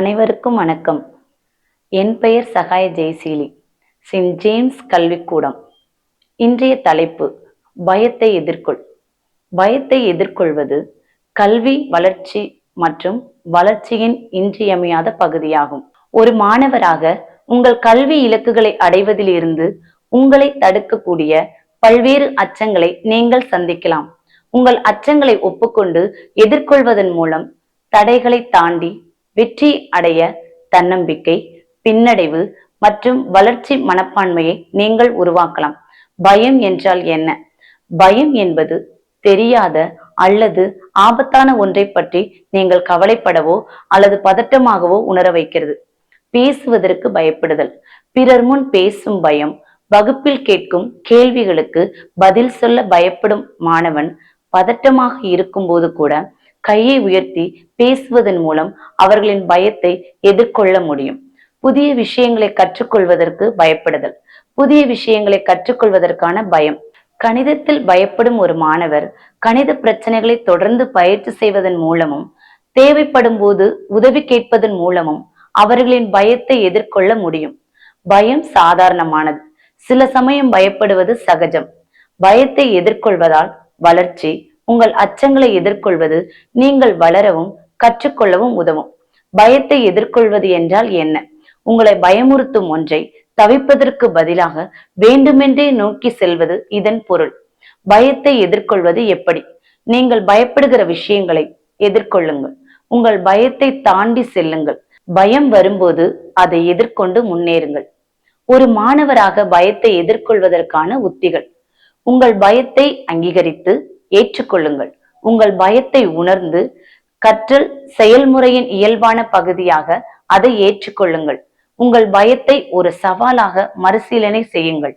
அனைவருக்கும் வணக்கம். என் பெயர் சகாய ஜெயசீலி. செயின்ட் ஜேம்ஸ் கல்விக்கூடம். இன்றைய தலைப்பு பயத்தை எதிர்கொள். பயத்தை எதிர்கொள்வது கல்வி வளர்ச்சி மற்றும் வளர்ச்சியின் இன்றியமையாத பகுதியாகும். ஒரு மாணவராக உங்கள் கல்வி இலக்குகளை அடைவதிலிருந்து உங்களை தடுக்கக்கூடிய பல்வேறு அச்சங்களை நீங்கள் சந்திக்கலாம். உங்கள் அச்சங்களை ஒப்புக்கொண்டு எதிர்கொள்வதன் மூலம் தடைகளை தாண்டி வெற்றி அடைய தன்னம்பிக்கை பின்னடைவு மற்றும் வளர்ச்சி மனப்பான்மையை நீங்கள் உருவாக்கலாம். பயம் என்றால் என்ன? பயம் என்பது தெரியாத அல்லது ஆபத்தான ஒன்றை பற்றி நீங்கள் கவலைப்படவோ அல்லது பதட்டமாகவோ உணர வைக்கிறது. பேசுவதற்கு பயப்படுதல். பிறர் முன் பேசும் பயம் வகுப்பில் கேட்கும் கேள்விகளுக்கு பதில் சொல்ல பயப்படும் மாணவன் பதட்டமாக இருக்கும்போது கூட கையை உயர்த்தி பேசுவதன் மூலம் அவர்களின் பயத்தை எதிர்கொள்ள முடியும். புதிய விஷயங்களை கற்றுக்கொள்வதற்கு பயப்படுதல். புதிய விஷயங்களை கற்றுக்கொள்வதற்கான பயம். கணிதத்தில் பயப்படும் ஒரு மாணவர் கணித பிரச்சனைகளை தொடர்ந்து பயிற்சி செய்வதன் மூலமும் தேவைப்படும் போது உதவி கேட்பதன் மூலமும் அவர்களின் பயத்தை எதிர்கொள்ள முடியும். பயம் சாதாரணமானது. சில சமயம் பயப்படுவது சகஜம். பயத்தை எதிர்கொள்வதால் வளர்ச்சி உங்கள் அச்சங்களை எதிர்கொள்வது நீங்கள் வளரவும் கற்றுக்கொள்ளவும் உதவும். பயத்தை எதிர்கொள்வது என்றால் என்ன? உங்களை பயமுறுத்தும் ஒன்றை தவிப்பதற்கு பதிலாக வேண்டுமென்றே நோக்கி செல்வது இதன் பொருள். பயத்தை எதிர்கொள்வது எப்படி? நீங்கள் பயப்படுகிற விஷயங்களை எதிர்கொள்ளுங்கள். உங்கள் பயத்தை தாண்டி செல்லுங்கள். பயம் வரும்போது அதை எதிர்கொண்டு முன்னேறுங்கள். ஒரு மாணவராக பயத்தை எதிர்கொள்வதற்கான உத்திகள். உங்கள் பயத்தை அங்கீகரித்து ஏற்றுக்கொள்ளுங்கள். உங்கள் பயத்தை உணர்ந்து கற்றல் செயல்முறையின் இயல்பான பகுதியாக அதை ஏற்றுக்கொள்ளுங்கள். உங்கள் பயத்தை ஒரு சவாலாக மறுசீலனை செய்யுங்கள்.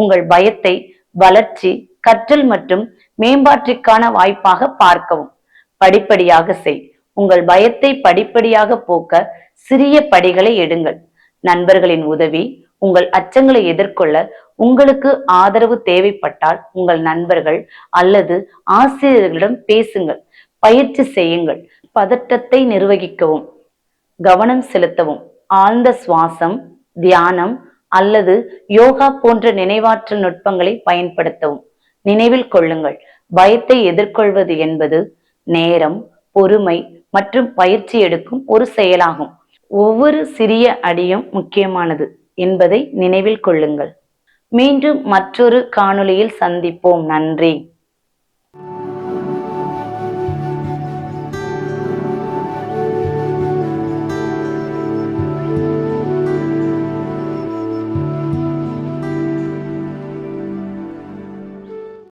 உங்கள் பயத்தை வளர்ச்சி கற்றல் மற்றும் மேம்பாட்டிற்கான வாய்ப்பாக பார்க்கவும். படிப்படியாக செய். உங்கள் பயத்தை படிப்படியாக போக்க சிறிய படிகளை எடுங்கள். நண்பர்களின் உதவி உங்கள் அச்சங்களை எதிர்கொள்ள உங்களுக்கு ஆதரவு தேவைப்பட்டால் உங்கள் நண்பர்கள் அல்லது ஆசிரியர்களிடம் பேசுங்கள் பயிற்சி செய்யுங்கள் பதட்டத்தை நிர்வகிக்கவும் கவனம் செலுத்தவும் ஆழ்ந்த சுவாசம் தியானம் அல்லது யோகா போன்ற நினைவாற்றல் நுட்பங்களை பயன்படுத்தவும். நினைவில் கொள்ளுங்கள் பயத்தை எதிர்கொள்வது என்பது நேரம் பொறுமை மற்றும் பயிற்சி எடுக்கும் ஒரு செயலாகும். ஒவ்வொரு சிறிய அடியும் முக்கியமானது. என்பதை நினைவில் கொள்ளுங்கள். மீண்டும் மற்றொரு காணொளியில் சந்திப்போம். நன்றி.